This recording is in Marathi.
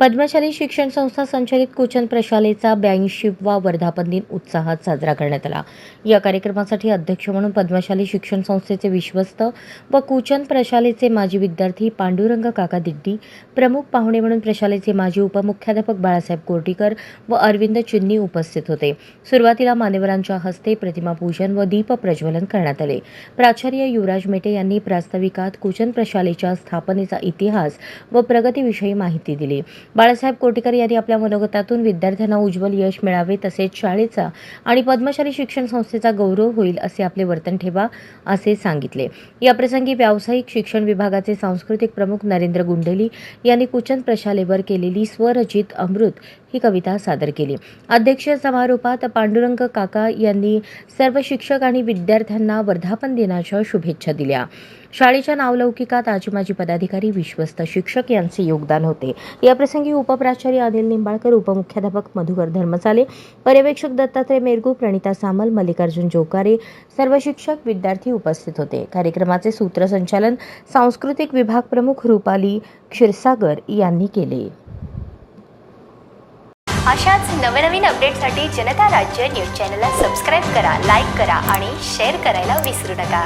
पद्मशाली शिक्षण संस्था संचलित कुचन प्रशालेचा ब्याऐंशीवा वर्धापन दिन उत्साहात साजरा करण्यात आला. या कार्यक्रमासाठी अध्यक्ष म्हणून पद्मशाली शिक्षण संस्थेचे विश्वस्त व कुचन प्रशालेचे माजी विद्यार्थी पांडुरंग काका दिड्डी प्रमुख पाहुणे म्हणून प्रशालेचे माजी उपमुख्याध्यापक बाळासाहेब कोर्टीकर व अरविंद चिन्नी उपस्थित होते. सुरुवातीला मान्यवरांच्या हस्ते प्रतिमा पूजन व दीप प्रज्वलन करण्यात आले. प्राचार्य युवराज मेटे यांनी प्रास्ताविकात कुचन प्रशालेच्या स्थापनेचा इतिहास व प्रगतीविषयी माहिती दिली. बाळासाहेब कोटीकर यांनी आपल्या मनोगतातून विद्यार्थ्यांना उज्ज्वल यश मिळावे तसेच शाळेचा आणि पद्मशाली शिक्षण संस्थेचा गौरव होईल असे आपले वर्तन ठेवा असे सांगितले. याप्रसंगी व्यावसायिक शिक्षण विभागाचे सांस्कृतिक प्रमुख नरेंद्र गुंडेली यांनी कुचन प्रशालेवर केलेली स्वरचित अमृत ही कविता सादर केली. अध्यक्ष समारोपात पांडुरंग काका यांनी सर्व शिक्षक आणि विद्यार्थ्यांना वर्धापन दिनाच्या शुभेच्छा दिल्या. शाळेच्या नावलौकिकात आजी माजी पदाधिकारी विश्वस्त शिक्षक यांचे योगदान होते. याप्रसंगी उपप्राचार्य अनिल निंबाळकर उपमुख्याध्यापक मधुकर धर्मसाले पर्यवेक्षक दत्तात्रय मेरगू प्रणिता सामल मल्लिकार्जुन जोकारे सर्व शिक्षक विद्यार्थी उपस्थित होते. कार्यक्रमाचे सूत्रसंचालन सांस्कृतिक विभाग प्रमुख रुपाली क्षीरसागर यांनी केले. अशाच नवनवीन अपडेटसाठी जनता राज्य न्यूज चॅनलला सबस्क्राईब करा लाईक करा आणि शेअर करायला विसरू नका.